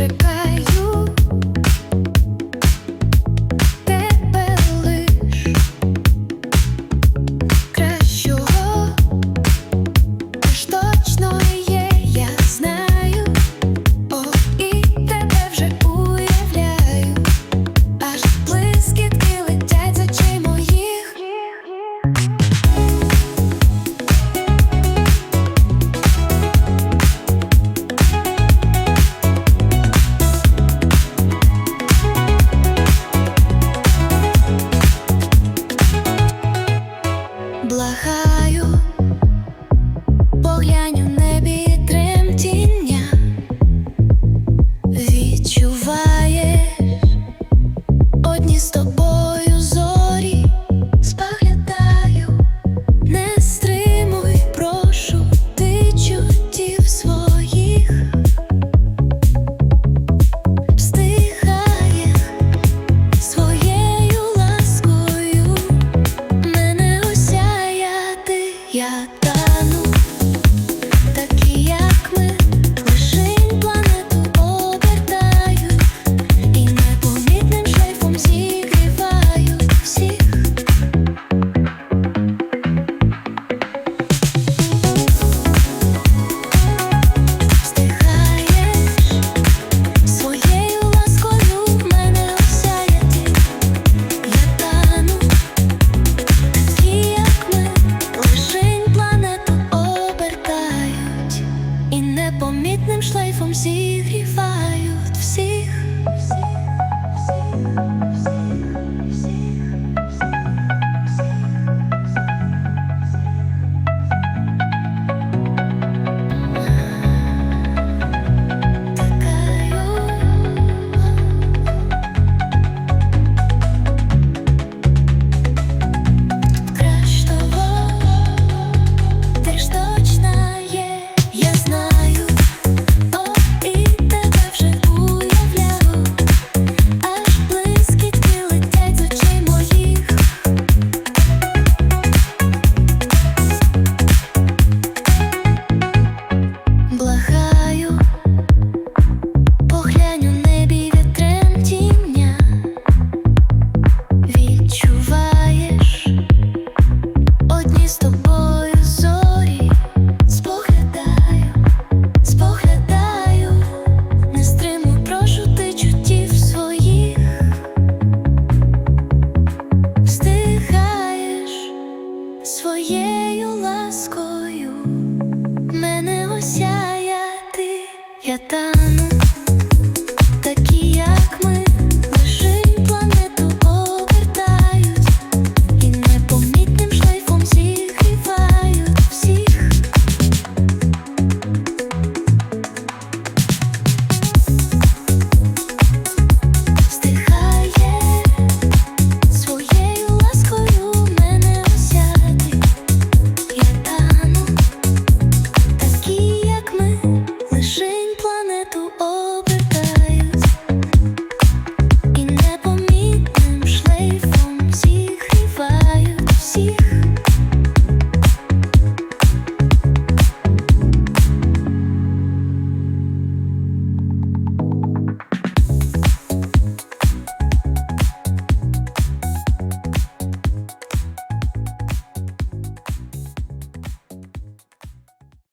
czeka. І непомітним шлейфом зігрівають мене я тану.